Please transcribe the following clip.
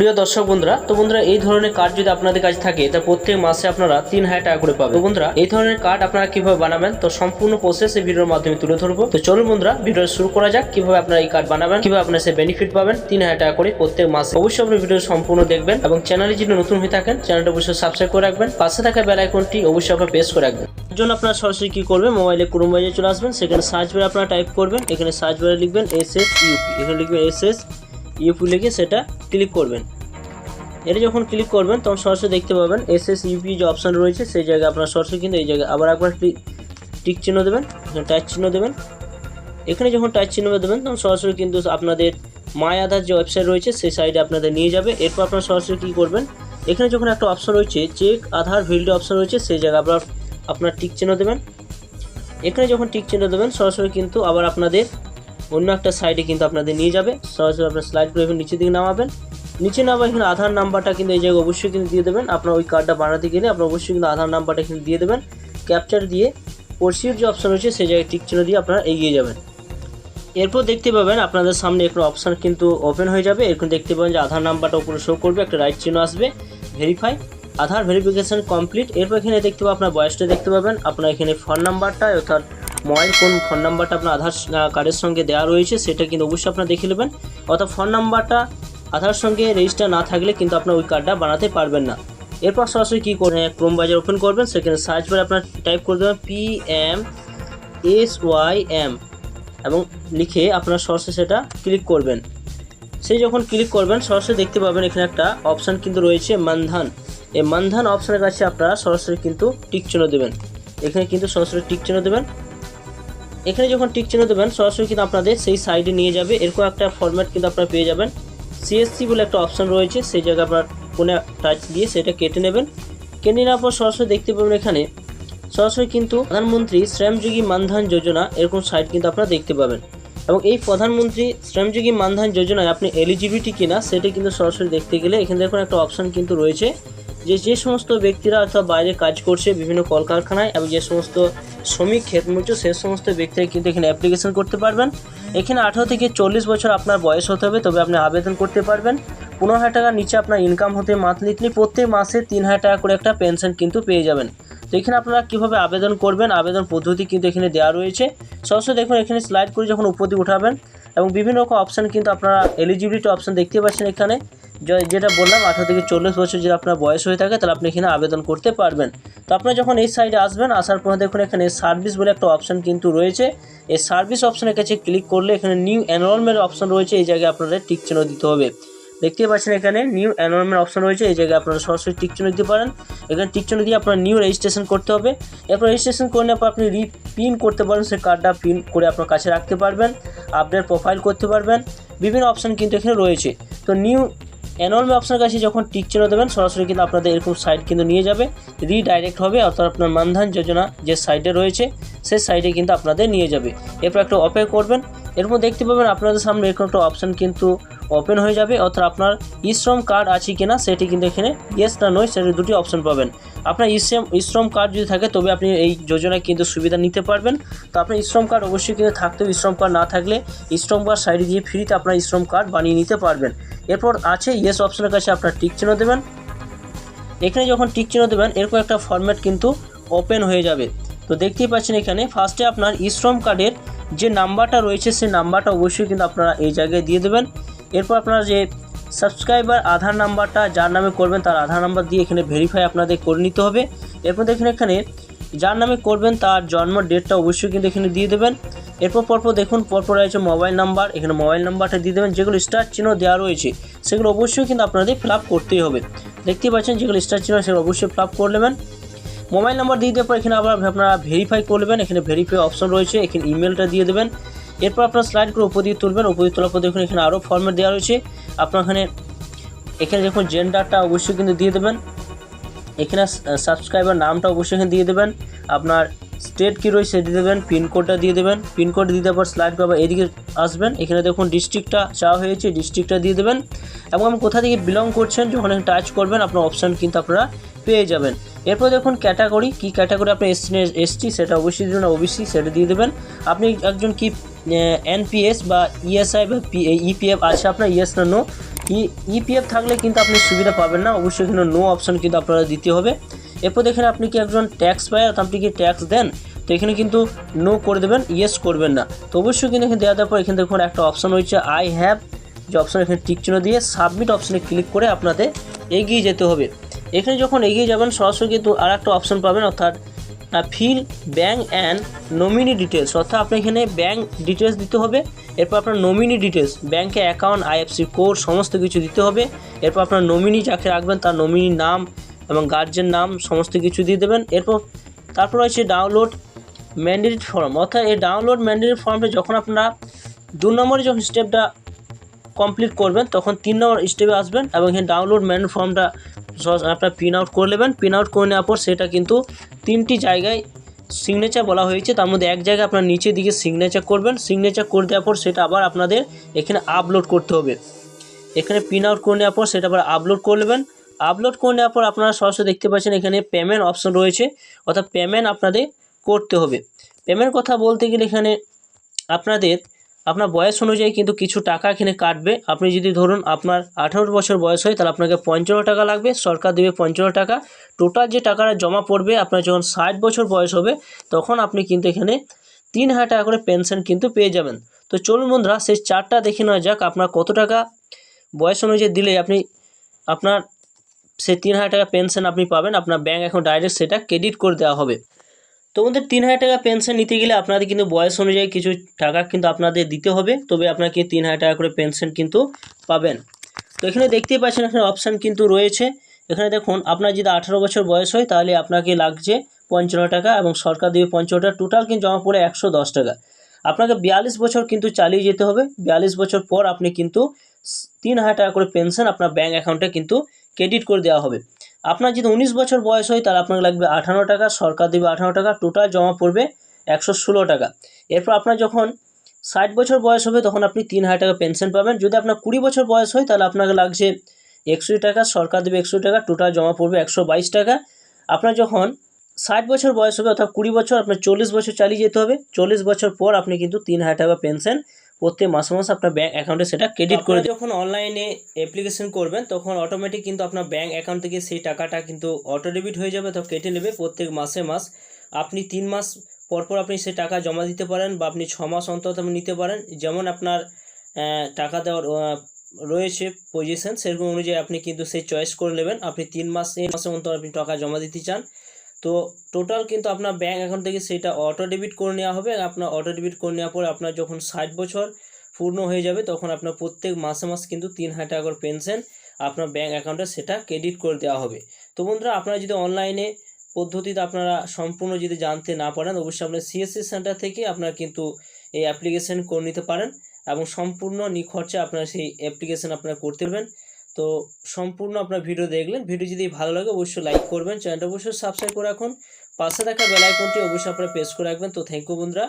প্রিয় দর্শক বন্ধুরা, তো বন্ধুরা, এই ধরনের কার্ড যদি আপনাদের কাছে থাকে, তা প্রত্যেক মাসে আপনারা তিন হাজার টাকা করে পাবেন। বন্ধুরা, এই ধরনের কার্ড আপনারা কীভাবে বানাবেন, তো সম্পূর্ণ প্রসেস এই ভিডিওর মাধ্যমে তুলে ধরবো। তো চলুন বন্ধুরা ভিডিও শুরু করা যাক, কীভাবে আপনারা এই কার্ড বানাবেন, কীভাবে আপনার সে বেনিফিট পাবেন, তিন হাজার টাকা করে প্রত্যেক মাসে। অবশ্যই আপনি ভিডিও সম্পূর্ণ দেখবেন এবং চ্যানেলে যদি নতুন হয়ে থাকেন চ্যানেলটা অবশ্যই সাবস্ক্রাইব করে রাখবেন। পাশে থাকা বেল আইকনটি অবশ্যই আপনার প্রেস করে রাখবেন। এর জন্য আপনারা সরাসরি কি করবেন মোবাইলে ক্রোম বাজে চলে আসবেন, সেখানে সার্চ বারে আপনারা টাইপ করবেন, এখানে সার্চ বারে লিখবেন এস এস ইউপি এখানে লিখবেন এস এস ইউপি লিখে সেটা ক্লিক করবেন। এটা যখন ক্লিক করবেন, তখন সরাসরি দেখতে পাবেন এস এস ইউপি যে অপশান রয়েছে, সেই জায়গায় আপনার সরাসরি কিন্তু এই জায়গায় আবার একবার টিক চিহ্ন দেবেন টাচ চিহ্ন দেবেন। এখানে যখন টাচ চিহ্ন দেবেন, তখন সরাসরি কিন্তু আপনাদের মাই আধার যে ওয়েবসাইট রয়েছে, সেই সাইডে আপনাদের নিয়ে যাবে। এরপর আপনারা সরাসরি কী করবেন, এখানে যখন একটা অপশান রয়েছে চেক আধার ভ্যালিডি অপশান রয়েছে, সেই জায়গায় আপনার আপনার টিক চিহ্ন দেবেন। এখানে যখন টিক চিহ্ন দেবেন, সরাসরি কিন্তু আবার আপনাদের অন্য একটা সাইডে কিন্তু আপনাদের নিয়ে যাবে। সরাসরি আপনার স্লাইড করে এখানে নিচের দিকে নামাবেন। নিচে নামা এখানে আধার নাম্বারটা কিন্তু এই জায়গায় অবশ্যই কিন্তু দিয়ে দেবেন। আপনার ওই কার্ডটা বানাতে গেলে আপনার অবশ্যই কিন্তু আধার নাম্বারটা কিন্তু দিয়ে দেবেন। ক্যাপচার দিয়ে পরসিউর যে অপশান রয়েছে, সেই জায়গায় টিক চিহ্ন দিয়ে আপনারা এগিয়ে যাবেন। এরপর দেখতে পাবেন আপনাদের সামনে একটা অপশান কিন্তু ওপেন হয়ে যাবে। এরকম দেখতে পাবেন যে আধার নাম্বারটা উপরে শো করবে, একটা রাইট চিহ্ন আসবে ভেরিফাই আধার ভেরিফিকেশন কমপ্লিট এরপর এখানে দেখতে পাবেন আপনার বয়সটা দেখতে পাবেন। আপনার এখানে ফোন নাম্বারটা অর্থাৎ মোবাইল কোন ফোন নাম্বারটা আপনার আধার কার্ডের সঙ্গে দেওয়া রয়েছে, সেটা কিন্তু অবশ্যই আপনারা দেখে নেবেন। অর্থাৎ ফোন নাম্বারটা আধার সঙ্গে রেজিস্টার না থাকলে কিন্তু আপনার ওই কার্ডটা বানাতে পারবেন না। এরপর সরাসরি কী করবেন ক্রোম বাজার ওপেন করবেন, সেখানে সার্চ করে আপনার টাইপ করে দেবেন P M S Y M এবং লিখে আপনার সরাসরি সেটা ক্লিক করবেন। সেই যখন ক্লিক করবেন, সরাসরি দেখতে পাবেন এখানে একটা অপশান কিন্তু রয়েছে মানধান এই মানধান অপশানের কাছে আপনারা সরাসরি কিন্তু টিক চিহ্ন দেবেন। এখানে কিন্তু সরাসরি টিক চিহ্ন দেবেন। এখানে যখন টিক চিহ্ন দেবেন, সরাসরি কিন্তু আপনাদের সেই সাইডে নিয়ে যাবে। এরকম একটা ফরম্যাট কিন্তু আপনারা পেয়ে যাবেন। সিএসসি বলে একটা অপশান রয়েছে, সেই জায়গায় আপনার ফোনে টাচ দিয়ে সেটা কেটে নেবেন। কেটে নেওয়ার পর সরাসরি দেখতে পাবেন এখানে, সরাসরি কিন্তু প্রধানমন্ত্রী শ্রমযোগী মানধান যোজনা এরকম সাইট কিন্তু আপনারা দেখতে পাবেন। এবং এই প্রধানমন্ত্রী শ্রমযোগী মানধান যোজনায় আপনি এলিজিবিলিটি কিনা, সেটা কিন্তু সরাসরি দেখতে গেলে এখানে দেখুন একটা অপশান কিন্তু রয়েছে। যে যে সমস্ত ব্যক্তিরা অথবা বাইরে কাজ করছে বিভিন্ন কলকারখানায় এবং যে সমস্ত শ্রমিক ক্ষেত মজুর, সে সমস্ত ব্যক্তিরা কিন্তু এখানে অ্যাপ্লিকেশন করতে পারবেন। এখানে আঠারো থেকে চল্লিশ বছর আপনার বয়স হতে হবে, তবে আপনি আবেদন করতে পারবেন। পনেরো হাজার টাকার নিচে আপনার ইনকাম হতে মান্থলি প্রত্যেক মাসে তিন হাজার টাকা করে একটা পেনশন কিন্তু পেয়ে যাবেন। তো এখানে আপনারা কীভাবে আবেদন করবেন? আবেদন পদ্ধতি কিন্তু এখানে দেওয়া রয়েছে। সরাসরি দেখুন, এখানে স্লাইড করে যখন দিকে উঠাবেন এবং বিভিন্ন রকম অপশান কিন্তু আপনারা এলিজিবিলিটি অপশান দেখতে পাচ্ছেন এখানে। যেটা বললাম, আঠারো থেকে চল্লিশ বছর যদি আপনার বয়স হয়ে থাকে, তাহলে আপনি এখানে আবেদন করতে পারবেন। তো আপনারা যখন এই সাইডে আসবেন, আসার পর দেখুন এখানে সার্ভিস বলে একটা অপশান কিন্তু রয়েছে। এই সার্ভিস অপশানের কাছে ক্লিক করলে এখানে নিউ এনরোলমেন্ট অপশান রয়েছে, এই জায়গায় আপনাদের টিক চিহ্ন দিতে হবে। দেখতে পাচ্ছেন এখানে নিউ এনরোলমেন্ট অপশন রয়েছে, এই জায়গায় আপনারা সরাসরি টিক চিহ্ন দিতে পারেন। এখানে টিক চিহ্ন দিয়ে আপনার নিউ রেজিস্ট্রেশন করতে হবে। এরপর রেজিস্ট্রেশন করে নেওয়ার পর আপনি রিপিন করতে পারবেন সেই কার্ডটা পিন করে আপনার কাছে রাখতে পারবেন আপডেট প্রোফাইল করতে পারবেন। বিভিন্ন অপশান কিন্তু এখানে রয়েছে। তো নিউ এনরোলমেন্ট অপশনের কাছে যখন টিক চিহ্ন দেবেন, সরাসরি কিন্তু আপনাদের এরকম সাইট কিন্তু নিয়ে যাবে। রিডাইরেক্ট হবে, অর্থাৎ আপনার মানধান যোজনা যে সাইটে রয়েছে সেই সাইটে কিন্তু আপনাদের নিয়ে যাবে। এরপর একটা অপে করবেন। এরপর দেখতে পাবেন আপনাদের সামনে এরকম একটা অপশান কিন্তু ওপেন হয়ে যাবে, অর্থাৎ আপনার ইশ্রম কার্ড আছে কিনা, সেটি কিন্তু এখানে ইয়েস না নয় সেটি দুটি অপশন পাবেন। আপনার ইশ্রম ইশ্রম কার্ড যদি থাকে, তবে আপনি এই যোজনায় কিন্তু সুবিধা নিতে পারবেন। তো আপনার ইশ্রম কার্ড অবশ্যই কিন্তু থাকতে হবে ইশ্রম কার্ড না থাকলে ইশ্রম কার্ড সাইডে দিয়ে ফ্রিতে আপনার ইশ্রম কার্ড বানিয়ে নিতে পারবেন। এরপর আছে ইয়েস অপশনের কাছে আপনার টিক চিহ্ন দেবেন। এখানে যখন টিক চিহ্ন দেবেন, এরকম একটা ফরম্যাট কিন্তু ওপেন হয়ে যাবে। তো দেখতেই পাচ্ছেন এখানে ফার্স্টে আপনার ইশ্রম কার্ডের যে নাম্বারটা রয়েছে, সেই নাম্বারটা অবশ্যই কিন্তু আপনারা এই জায়গায় দিয়ে দেবেন। এরপর আপনারা যে সাবস্ক্রাইবার আধার নাম্বারটা যার নামে করবেন, তার আধার নাম্বার দিয়ে এখানে ভেরিফাই আপনাদের করে নিতে হবে। এরপর দেখুন এখানে যার নামে করবেন তার জন্ম ডেটটা অবশ্যই কিন্তু এখানে দিয়ে দেবেন। এরপর পরপর দেখুন, পরপর রয়েছে মোবাইল নাম্বার এখানে মোবাইল নাম্বারটা দিয়ে দেবেন, যেগুলো স্টার চিহ্ন দেওয়া রয়েছে, সেগুলো অবশ্যই কিন্তু আপনাদের ফিল করতেই হবে। দেখতেই পাচ্ছেন, যেগুলো স্টার চিহ্ন, সেগুলো অবশ্যই ফিল আপ করে নেবেন। মোবাইল নাম্বার দিয়ে দেওয়ার পর এখানে আবার আপনারা ভেরিফাই করে নেবেন, এখানে ভেরিফাই অপশন রয়েছে, এখানে ইমেলটা দিয়ে দেবেন। এরপর আপনার স্লাইড করে উপর দিয়ে তুলবেন, উপর দিয়ে তোলার পর দেখুন, এখানে আরও ফর্মেট দেওয়া রয়েছে। আপনার এখানে এখানে দেখুন জেন্ডারটা অবশ্যই কিন্তু দিয়ে দেবেন। এখানে সাবস্ক্রাইবার নামটা অবশ্যই এখানে দিয়ে দেবেন। আপনার স্টেট কী রয়েছে সেটা দিয়ে দেবেন পিনকোডটা দিয়ে দেবেন। পিনকোড দিয়ে দেওয়ার পর স্লাইড করে এদিকে আসবেন। এখানে দেখুন ডিস্ট্রিক্টটা চাওয়া হয়েছে ডিস্ট্রিক্টটা দিয়ে দেবেন। এবং আপনি কোথা থেকে বিলং করছেন, যখন টাচ করবেন, আপনার অপশান কিন্তু আপনারা পেয়ে যাবেন। এরপর দেখুন ক্যাটাগরি কী ক্যাটাগরি আপনি এসসি এসটি সেটা অবশ্যই দেবেন ওবিসি সেটা দিয়ে দেবেন। আপনি একজন কি এনপিএস বা ইএসআই বা ইপিএফ আছে আপনার? ইয়েস না নো ইপিএফ থাকলে কিন্তু আপনি সুবিধা পাবেন না। অবশ্যই এখানে নো অপশন কিন্তু আপনারা দিতে হবে। এরপর দেখেন আপনি কি একজন ট্যাক্স পায়ার আপনি কি ট্যাক্স দেন? তো এখানে কিন্তু নো করে দেবেন ইয়েস করবেন না। তো অবশ্যই কিন্তু এখানে দেওয়া দেওয়ার পর এখানে দেখুন একটা অপশন রয়েছে আই হ্যাভ যে অপশন এখানে চিহ্ন দিয়ে সাবমিট অপশনে ক্লিক করে আপনাদের এগিয়ে যেতে হবে। এখানে যখন এগিয়ে যাবেন, সরাসরি কিন্তু আর একটা অপশন পাবেন, অর্থাৎ fill, bank and nominee details অর্থাৎ আপনি এখানে ব্যাঙ্ক ডিটেলস দিতে হবে, এরপর আপনার নমিনি ডিটেলস ব্যাঙ্কে অ্যাকাউন্ট, আইএফসি কোড, সমস্ত কিছু দিতে হবে, এরপর আপনার নমিনি যাকে রাখবেন তার নমিনির নাম এবং গার্জেন নাম সমস্ত কিছু দিয়ে দেবেন। এরপর তারপর রয়েছে ডাউনলোড ম্যান্ডেট ফর্ম। অর্থাৎ এই ডাউনলোড ম্যান্ডেট ফর্মটা যখন আপনারা দু নম্বরে যখন স্টেপটা কমপ্লিট করবেন, তখন তিন নম্বর স্টেপে আসবেন এবং এখানে ডাউনলোড ম্যান ফর্মটা আপনার প্রিন্ট আউট করে নেবেন। প্রিন্ট আউট করে নেওয়ার পর সেটা কিন্তু তিনটি জায়গায় সিগনেচার বলা হয়েছে। তার মধ্যে এক জায়গায় আপনার নিচের দিকে সিগনেচার করবেন। সিগনেচার করে দেওয়ার পর সেটা আবার আপনাদের এখানে আপলোড করতে হবে। এখানে প্রিন্ট আউট করে নেওয়ার পর সেটা আবার আপলোড করে নেবেন। আপলোড করে নেওয়ার পর আপনারা সরাসরি দেখতে পাচ্ছেন এখানে পেমেন্ট অপশন রয়েছে। অর্থাৎ পেমেন্ট আপনাদের করতে হবে। পেমেন্ট কথা বলতে গেলে এখানে আপনাদের আপনার বয়স অনুযায়ী কিন্তু কিছু টাকা এখানে কাটবে। আপনি যদি ধরুন আপনার আঠারো বছর বয়স হয়, তাহলে আপনাকে পঞ্চান্ন টাকা লাগবে, সরকার দেবে পঞ্চান্ন টাকা। টোটাল যে টাকাটা জমা পড়বে, আপনার যখন ষাট বছর বয়স হবে, তখন আপনি কিন্তু এখানে তিন হাজার টাকা করে পেনশন কিন্তু পেয়ে যাবেন। তো চলুন বন্ধুরা, সেই চারটা দেখে নেওয়া যাক, আপনার কত টাকা বয়স অনুযায়ী দিলে আপনি, আপনার সেই তিন হাজার টাকা পেনশন আপনি পাবেন। আপনার ব্যাঙ্ক এখন ডাইরেক্ট সেটা ক্রেডিট করে দেওয়া হবে। তো বন্ধু, তিন হাজার টাকা পেনশন নিতে গেলে আপনাদের কিন্তু বয়স অনুযায়ী কিছু টাকা কিন্তু আপনাদের দিতে হবে। তবে আপনাকে তিন হাজার টাকা করে পেনশন কিন্তু পাবেন। তো এখানে দেখতেই পাচ্ছেন এখানে অপশান কিন্তু রয়েছে। এখানে দেখুন, আপনার যদি আঠারো বছর বয়স হয়, তাহলে আপনাকে লাগছে পঞ্চান্ন টাকা এবং সরকার দেবে পঞ্চান্ন টাকা। টোটাল কিন্তু জমা পড়ে একশো দশ টাকা। আপনাকে বিয়াল্লিশ বছর কিন্তু চালিয়ে যেতে হবে। বিয়াল্লিশ বছর পর আপনি কিন্তু তিন হাজার টাকা করে পেনশন আপনার ব্যাঙ্ক অ্যাকাউন্টে কিন্তু ক্রেডিট করে দেওয়া হবে। আপনার যদি উনিশ বছর বয়স হয়, তাহলে আপনাকে লাগবে আঠারো টাকা, সরকার দেবে আঠারো টাকা টোটাল জমা পড়বে একশো ষোলো টাকা। এরপর আপনার যখন ষাট বছর বয়স হবে, তখন আপনি তিন হাজার টাকা পেনশন পাবেন। যদি আপনার কুড়ি বছর বয়স হয়, তাহলে আপনাকে লাগছে একশো টাকা, সরকার দেবে একশো টাকা টোটাল জমা পড়বে একশো বাইশ টাকা। আপনার যখন ষাট বছর বয়স হবে, অর্থাৎ কুড়ি বছর, আপনার চল্লিশ বছর চালিয়ে যেতে হবে। চল্লিশ বছর পর আপনি কিন্তু তিন হাজার টাকা পেনশন প্রত্যেক মাসে মাসে আপনার ব্যাঙ্ক অ্যাকাউন্টে সেটা ক্রেডিট করে যখন অনলাইনে অ্যাপ্লিকেশন করবেন তখন অটোমেটিক কিন্তু আপনার ব্যাঙ্ক অ্যাকাউন্ট থেকে সেই টাকাটা কিন্তু অটো ডেবিট হয়ে যাবে তো কেটে নেবে প্রত্যেক মাসে মাস। আপনি তিন মাস পর পর আপনি সেই টাকা জমা দিতে পারেন বা আপনি ছ মাস আপনি নিতে পারেন। যেমন আপনার টাকা দেওয়ার রয়েছে পজিশন সেরকম অনুযায়ী আপনি কিন্তু সেই চয়েস করে নেবেন। আপনি তিন মাস মাসে অন্তর আপনি টাকা জমা দিতে চান। তো টোটাল কিন্তু আপনার ব্যাঙ্ক অ্যাকাউন্ট থেকে সেটা অটো ডেবিট করে নেওয়া হবে আপনার অটো ডেবিট করে নেওয়ার পরে আপনার যখন ষাট বছর পূর্ণ হয়ে যাবে তখন আপনার প্রত্যেক মাসে মাস কিন্তু তিন হাজার টাকা করে পেনশন আপনার ব্যাঙ্ক অ্যাকাউন্টে সেটা ক্রেডিট করে দেওয়া হবে। তো বন্ধুরা, আপনারা যদি অনলাইনে পদ্ধতিতে আপনারা সম্পূর্ণ যদি জানতে না পারেন, অবশ্যই আপনার সিএসসি সেন্টার থেকে আপনারা কিন্তু এই অ্যাপ্লিকেশন করে নিতে পারেন এবং সম্পূর্ণ নিখরচে আপনারা সেই অ্যাপ্লিকেশন আপনারা করতে পারবেন। তো সম্পূর্ণ আপনার ভিডিও দেখলেন। ভিডিও যদি ভালো লাগে, অবশ্যই লাইক করবেন। চ্যানেলটা অবশ্যই সাবস্ক্রাইব করে রাখুন। পাশে থাকা বেল আইকনটি অবশ্যই আপনারা প্রেস করে রাখবেন। তো থ্যাংক ইউ বন্ধুরা।